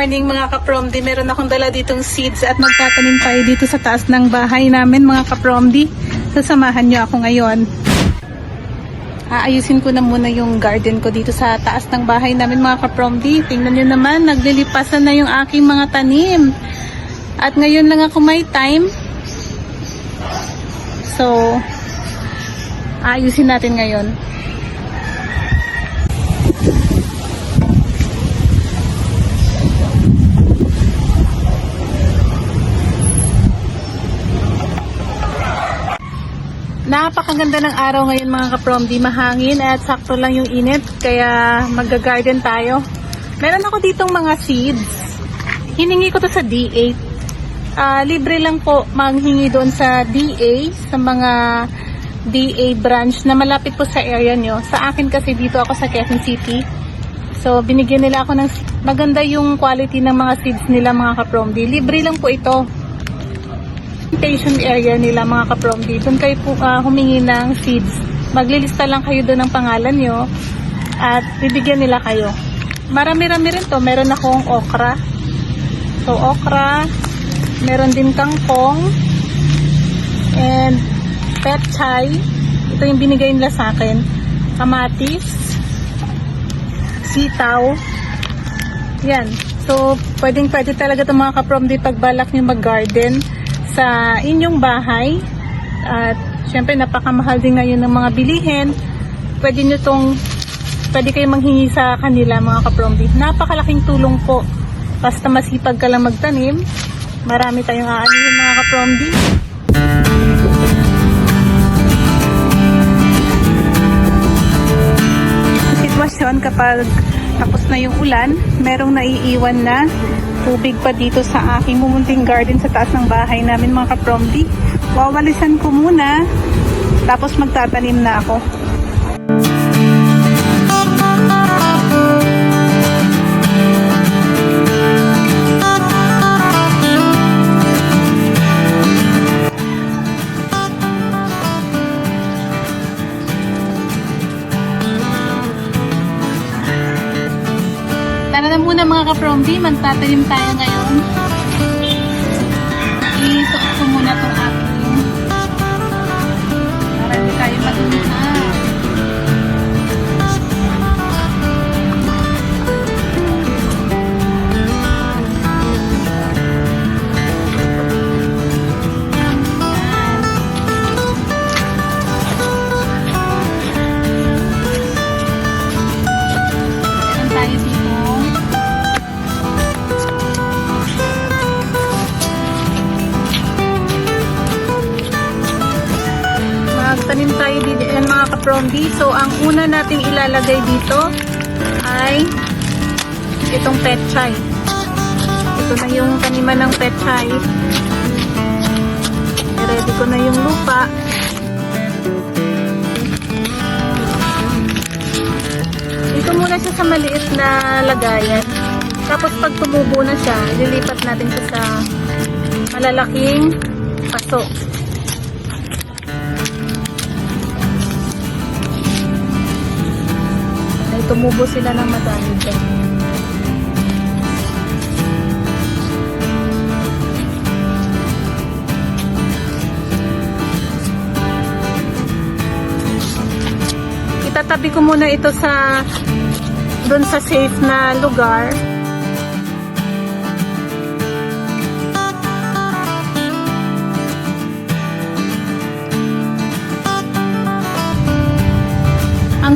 morning mga kapromdi. Meron akong dala ditong seeds at magtatanim tayo dito sa taas ng bahay namin mga kapromdi. Sasamahan nyo ako ngayon. Aayusin ko na muna yung garden ko dito sa taas ng bahay namin mga kapromdi. Tingnan nyo naman, naglilipasan na yung aking mga tanim. At ngayon lang ako may time. So, aayusin natin ngayon. Napakaganda ng araw ngayon mga kapromdi, mahangin at sakto lang yung init kaya magga-garden tayo. Meron ako ditong mga seeds. Hiningi ko to sa D8. Ah, libre lang po manghingi doon sa DA, sa mga DA branch na malapit po sa area nyo. Sa akin kasi dito ako sa Quezon City. So, binigyan nila ako ng maganda yung quality ng mga seeds nila mga kapromdi. Libre lang po ito plantation area nila mga kapromdi. Doon kayo po, ah, humingi ng seeds. Maglilista lang kayo doon ng pangalan nyo at bibigyan nila kayo. Marami-rami rin to. Meron akong okra. So, okra. Meron din kangkong. And petchay. Ito yung binigay nila sa akin. Kamatis. Sitaw. Yan. So, pwedeng pwede talaga itong mga kapromdi pagbalak nyo mag-garden sa inyong bahay. At syempre napakamahal din ngayon ng mga bilihin. Pwede nyo tong pwede kayo manghingi sa kanila mga kapromdi. Napakalaking tulong po. Basta masipag ka lang magtanim. Marami tayong aanihin mga kapromdi. sitwasyon kapag tapos na yung ulan, merong naiiwan na tubig pa dito sa aking mumunting garden sa taas ng bahay namin mga kapromdi. Wawalisan ko muna, tapos magtatanim na ako. Muna mga kapromdi, magtatanim tayo ngayon. Magtanim tayo dito yan mga kapromdi. So, ang una nating ilalagay dito ay itong petchay. Ito na yung taniman ng petchay. Ready ko na yung lupa. Dito muna siya sa maliit na lagayan. Tapos pag tumubo na siya, lilipat natin siya sa malalaking paso. Tumubo sila ng madami dyan. Itatabi ko muna ito sa doon sa safe na lugar.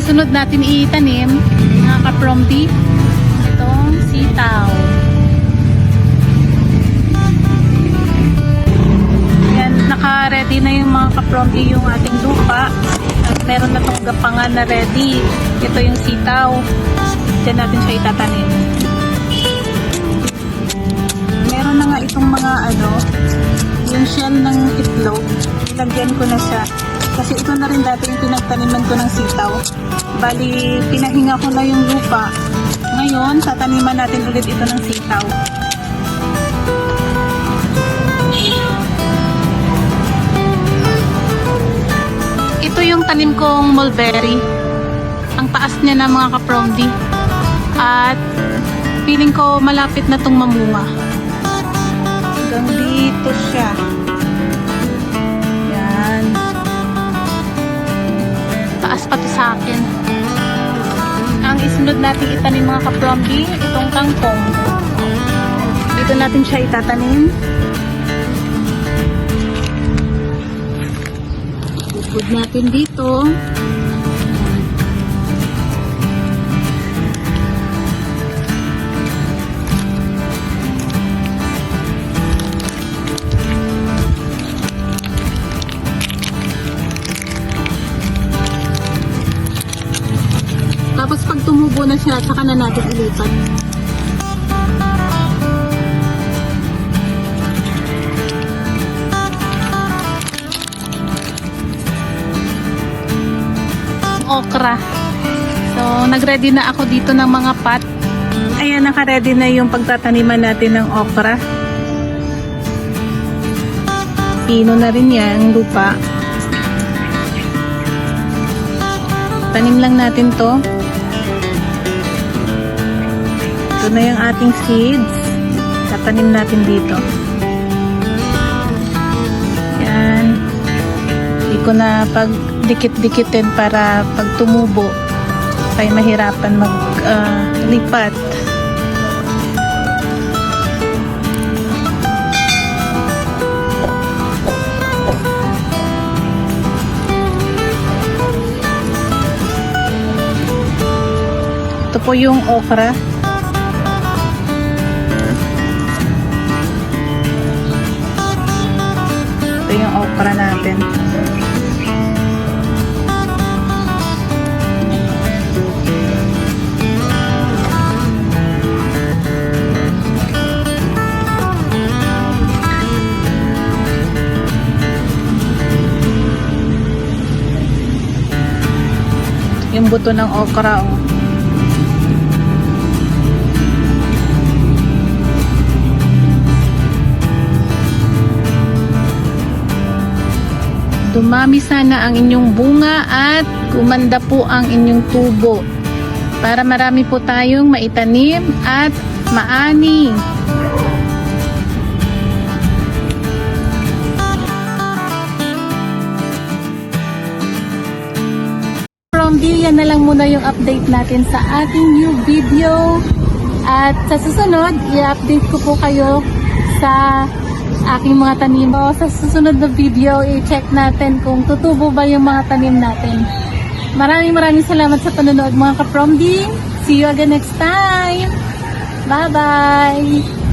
Sunod natin itanim, mga kapromdi, itong sitaw. Yan, naka-ready na yung mga kapromdi yung ating lupa. At meron na itong gapangan na ready. Ito yung sitaw. Diyan natin siya itatanim. Meron na nga itong mga ano, yung shell ng itlog. Ilagyan ko na siya. Kasi ito na rin dati yung pinagtaniman ko ng sitaw. Bali, pinahinga ko na yung lupa. Ngayon, tataniman natin ulit ito ng sitaw. Ito yung tanim kong mulberry. Ang taas niya na mga kapromdi. At feeling ko malapit na tong mamunga. Natin itanim mga kaprombi, itong kangkong. Dito natin siya itatanim. Bukod natin dito. Na saka na natin ilipat. Okra. So, nagready na ako dito ng mga pot. Ayan, nakaready na yung pagtataniman natin ng okra. Pino na rin yan, lupa. Tanim lang natin to. Ito na yung ating seeds. Tatanim natin dito. Yan. Hindi ko na pag dikit-dikitin para pag tumubo tayo mahirapan mag ah, lipat. Ito po yung okra. Yung okra natin. Yung buto ng okra, oh. Dumami sana ang inyong bunga at gumanda po ang inyong tubo para marami po tayong maitanim at maani. From yan na lang muna yung update natin sa ating new video. At sa susunod, i-update ko po kayo sa aking mga tanim. So, sa susunod na video, i-check natin kung tutubo ba yung mga tanim natin. Maraming maraming salamat sa panonood mga ka-promdi. See you again next time! Bye-bye!